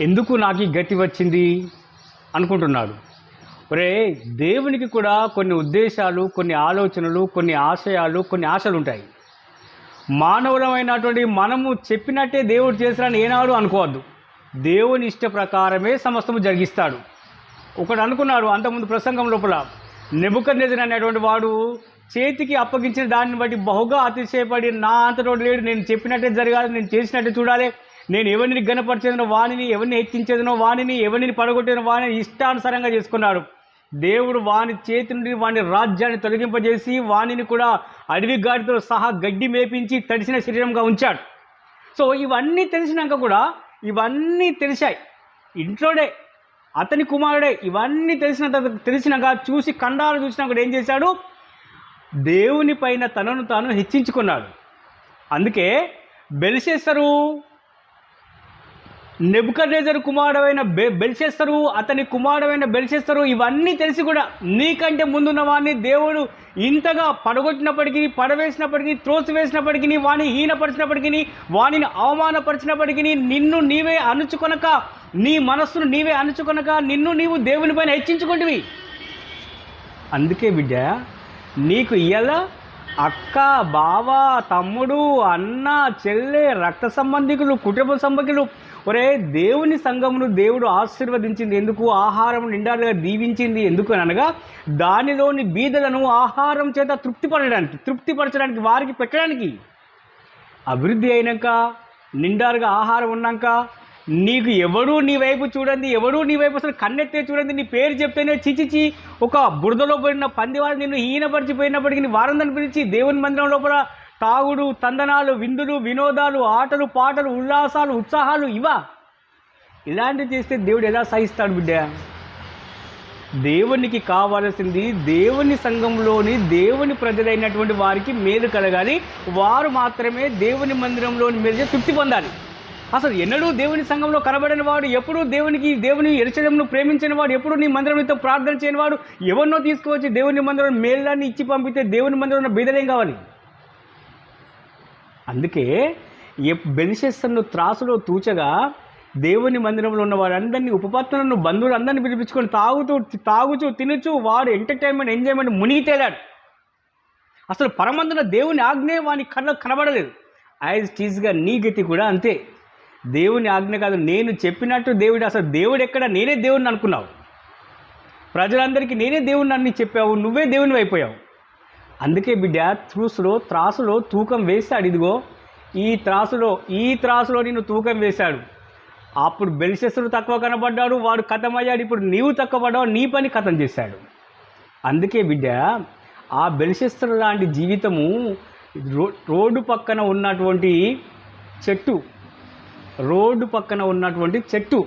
ఎందుకు నాకు ఈ గతి వచ్చింది? అనుకుంటున్నాడు. ఒరే దేవునికి కూడా కొన్ని ఉద్దేశాలు కొన్ని ఆలోచనలు కొన్ని ఆశయాలు కొన్ని ఆశలు ఉంటాయి మానవులమైనటువంటి మనము చెప్పినట్టే దేవుడు చేస్తాడని ఏనాడు అనుకోవద్దు. దేవుని ఇష్ట ప్రకారమే సమస్తము జరిగిస్తాడు. ఒకడు అనుకున్నాడు అంతకుముందు ప్రసంగం లోపల నెబుకద్నెజర్ అనేటువంటి వాడు చేతికి అప్పగించిన దాన్ని బట్టి బహుగా అతిశయపడి నా అంతటోడు లేడు నేను చెప్పినట్టే జరగాలి నేను చేసినట్టే చూడాలి నేను ఎవరిని గనపరిచేదనో వాణిని ఎవరిని హెచ్చించేదనో వాణిని ఎవరిని పడగొట్టేదనో వాణిని ఇష్టానుసారంగా చేసుకున్నాడు. దేవుడు వాని చేతి నుండి వాని రాజ్యాన్ని తొలగింపజేసి వాణిని కూడా అడవి గాడితో సహా గడ్డి మేపించి తడిసిన శరీరంగా ఉంచాడు. సో ఇవన్నీ తెలిసినాక కూడా ఇవన్నీ తెలిసాయి. ఇంట్లోనే అతని కుమారుడే ఇవన్నీ తెలిసిన తెలిసినాక చూసి కండాలు చూసినాక కూడా ఏం చేశాడు? దేవుని పైన తనను తాను హెచ్చించుకున్నాడు. అందుకే బెల్షెసరు నెబుకర్నేజర్ కుమారుడైన బె బెల్షెస్తరు అతని కుమారుడైన బెల్షెస్తరు ఇవన్నీ తెలిసి కూడా నీకంటే ముందున్న వాడిని దేవుడు ఇంతగా పడగొట్టినప్పటికీ పడవేసినప్పటికీ త్రోసివేసినప్పటికీ వాణ్ణి హీనపరిచినప్పటికీ వాణిని అవమానపరిచినప్పటికీ నిన్ను నీవే అణుచుకొనక నీ మనస్సును నీవే అణుచుకొనక నిన్ను నీవు దేవుని పైన హెచ్చించుకుంటువి. అందుకే బిడ్డ నీకు ఎలా అక్క బావ తమ్ముడు అన్న చెల్లె రక్త సంబంధికులు కుటుంబ సంబంధికులు. ఒరే దేవుని సంఘమును దేవుడు ఆశీర్వదించింది ఎందుకు? ఆహారం నిండాలుగా దీవించింది ఎందుకు అనగా దానిలోని బీదలను ఆహారం చేత తృప్తిపడడానికి తృప్తిపరచడానికి వారికి పెట్టడానికి. అభివృద్ధి అయినాక నిండారుగా ఆహారం ఉన్నాక నీకు ఎవడూ నీ వైపు చూడండి ఎవడూ నీ వైపు అసలు కన్నెత్తే చూడండి నీ పేరు చెప్తేనే చిచిచి ఒక బురదలో పోయిన పందివారు నిన్ను హీనపరిచిపోయినప్పటికీ వారందరిని పిలిచి దేవుని మందిరం లోపల తాగుడు తందనాలు విందులు వినోదాలు ఆటలు పాటలు ఉల్లాసాలు ఉత్సాహాలు ఇవా ఇలాంటివి చేస్తే దేవుడు ఎలా సహిస్తాడు బిడ్డ? దేవునికి కావలసింది దేవుని సంఘంలోని దేవుని ప్రజలైనటువంటి వారికి మేలు కలగాలి. వారు మాత్రమే దేవుని మందిరంలోని మేలు తృప్తి పొందాలి. అసలు ఎన్నడూ దేవుని సంఘంలో కనబడిన వాడు ఎప్పుడూ దేవునికి దేవుని ఎరచడంను ప్రేమించిన వాడు ఎప్పుడూ నీ మందిరంతో ప్రార్థన చేయని వాడు ఎవరినో తీసుకువచ్చి దేవుని మందిరం మేళ్ళాన్ని ఇచ్చి పంపితే దేవుని మందిరంలో బీదలేం కావాలి? అందుకే బెలిషెస్సన్ను త్రాసులో తూచగా దేవుని మందిరంలో ఉన్న వారందరినీ ఉపపత్తులను బంధువులు అందరినీ పిలిపించుకొని తాగుతూ తాగుచూ తినుచూ వాడు ఎంటర్టైన్మెంట్ ఎంజాయ్మెంట్ మునిగి తేలాడు. అసలు పరమందున దేవుని ఆజ్ఞే వాని కళ్ళకు కనబడలేదు. యాజ్ టీజ్గా నీ గతి కూడా అంతే. దేవుని ఆజ్ఞ కాదు నేను చెప్పినట్టు దేవుడు అసలు దేవుడు ఎక్కడ? నేనే దేవుడిని అనుకున్నావు. ప్రజలందరికీ నేనే దేవుడిని అన్ని చెప్పావు నువ్వే దేవుని అయిపోయావు అందుకే బిడ్డ త్రూసులో త్రాసులో తూకం వేశాడు. ఇదిగో ఈ త్రాసులో ఈ త్రాసులో నిన్ను తూకం వేశాడు. అప్పుడు బెల్షెస్సుడు తక్కువ కనబడ్డాడు వాడు కథమయ్యాడు. ఇప్పుడు నీవు తక్కువ పడ్డావు నీ పని కథం చేశాడు. అందుకే బిడ్డ ఆ బెల్షెస్టర్ లాంటి జీవితము రో రోడ్డు పక్కన ఉన్నటువంటి చెట్టు రోడ్డు పక్కన ఉన్నటువంటి చెట్టు.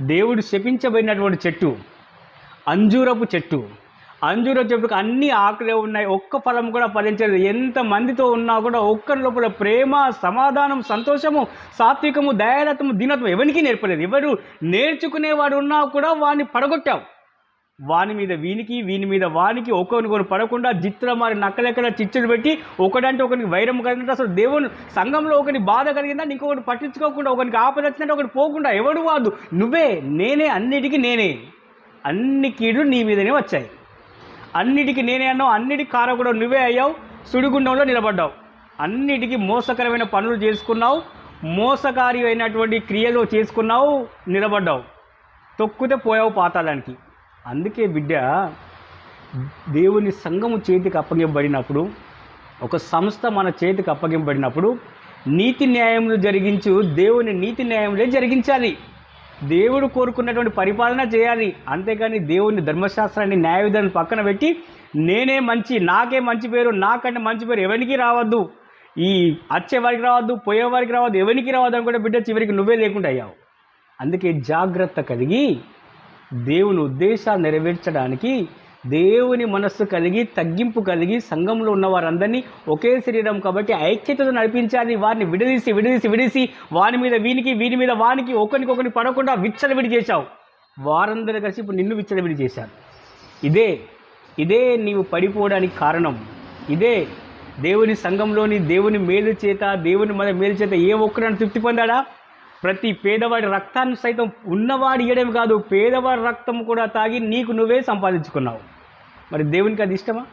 దేవుడు శపించబడినటువంటి చెట్టు. అంజూరపు చెట్టు. అంజూర చెట్టుకు అన్ని ఆకులే ఉన్నాయి. ఒక్క ఫలం కూడా ఫలించలేదు. ఎంత మందితో ఉన్నా కూడా ఒక్కరి లోపల ప్రేమ సమాధానం సంతోషము సాత్వికము దయాలత్వము దీనత్వం ఎవరికి నేర్పలేదు. ఎవరు నేర్చుకునేవాడు ఉన్నా కూడా వాడిని పడగొట్టావు. వాని మీద వీనికి వీని మీద వానికి ఒకరిని పడకుండా జిత్తుల మారి నక్కలెక్కడ చిచ్చులు పెట్టి ఒకడంటే ఒకరికి వైరం కలిగినట్టు అసలు దేవుని సంఘంలో ఒకరి బాధ కలిగిందా? ఇంకొకటి పట్టించుకోకుండా ఒకరికి ఆపద వచ్చినట్టు ఒకటి పోకుండా ఎవడు వాదు నువ్వే నేనే అన్నిటికీ నేనే. అన్ని కీడులు నీ మీదనే వచ్చాయి. అన్నిటికీ నేనే అన్నావు అన్నిటికీ కారకుడు నువ్వే అయ్యావు సుడిగుండంలో నిలబడ్డావు. అన్నిటికీ మోసకరమైన పనులు చేసుకున్నావు మోసకారి అయినటువంటి క్రియలు చేసుకున్నావు నిలబడ్డావు. తొక్కితే పోయావు పాతాళానికి. అందుకే బిడ్డ దేవుని సంఘము చేతికి అప్పగింపబడినప్పుడు ఒక సంస్థ మన చేతికి అప్పగింపబడినప్పుడు నీతి న్యాయములు జరిగించు దేవుని నీతి న్యాయములే జరిగించాలి. దేవుడు కోరుకున్నటువంటి పరిపాలన చేయాలి. అంతేకాని దేవుని ధర్మశాస్త్రాన్ని న్యాయవిధాన్ని పక్కన పెట్టి నేనే మంచి నాకే మంచి పేరు నాకంటే మంచి పేరు ఎవరికి రావద్దు. ఈ వచ్చేవారికి రావద్దు పోయేవారికి రావద్దు ఎవరికి రావద్దు అని కూడా బిడ్డ చివరికి నువ్వే లేకుండా అయ్యావు. అందుకే జాగ్రత్త కలిగి దేవుని ఉద్దేశాలు నెరవేర్చడానికి దేవుని మనస్సు కలిగి తగ్గింపు కలిగి సంఘంలో ఉన్న వారందరినీ ఒకే శరీరం కాబట్టి ఐక్యతతో నడిపించాలి వారిని విడదీసి విడదీసి విడిసి వాని మీద వీనికి వీని మీద వానికి ఒకరికొకరిని పడకుండా విచ్చలవిడి చేశావు. వారందరూ కలిసి ఇప్పుడు నిన్ను విచ్చలవిడి చేశారు. ఇదే ఇదే నీవు పడిపోవడానికి కారణం. ఇదే దేవుని సంఘంలోని దేవుని మేలు చేత దేవుని మన మేలు చేత ఏ ఒక్కరైనా తృప్తి పొందాడా? ప్రతి పేదవాడి రక్తాన్ని సైతం ఉన్నవాడు ఇయ్యడం కాదు పేదవాడి రక్తం కూడా తాగి నీకు నువ్వే సంపాదించుకున్నావు. మరి దేవునికి అది ఇష్టమా?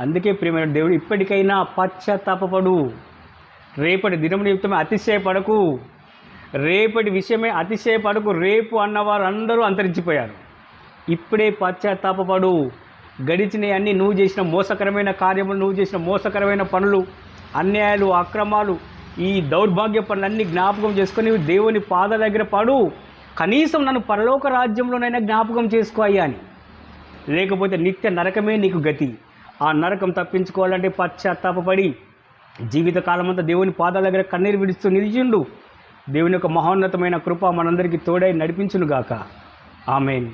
అందుకే ప్రియమైన దేవుడు ఇప్పటికైనా పశ్చాత్తాపడు రేపటి దినం నిమిత్తమే అతిశయపడకు. రేపటి విషయమే అతిశయపడకు. రేపు అన్నవారు అందరూ అంతరించిపోయారు. ఇప్పుడే పశ్చాత్తాపడు గడిచిన అన్ని నువ్వు చేసిన మోసకరమైన కార్యములు నువ్వు చేసిన మోసకరమైన పనులు అన్యాయాలు అక్రమాలు ఈ దౌర్భాగ్య పనులన్నీ జ్ఞాపకం చేసుకొని దేవుని పాద దగ్గర పడు. కనీసం నన్ను పరలోక రాజ్యంలోనైనా జ్ఞాపకం చేసుకో అయ్యా అని. లేకపోతే నిత్య నరకమే నీకు గతి. ఆ నరకం తప్పించుకోవాలంటే పశ్చాత్తాపడి జీవితకాలం అంతా దేవుని పాదాల దగ్గర కన్నీరు విడుస్తూ నిలిచిండు. దేవుని యొక్క మహోన్నతమైన కృప మనందరికీ తోడై నడిపించునుగాక. ఆమెన్.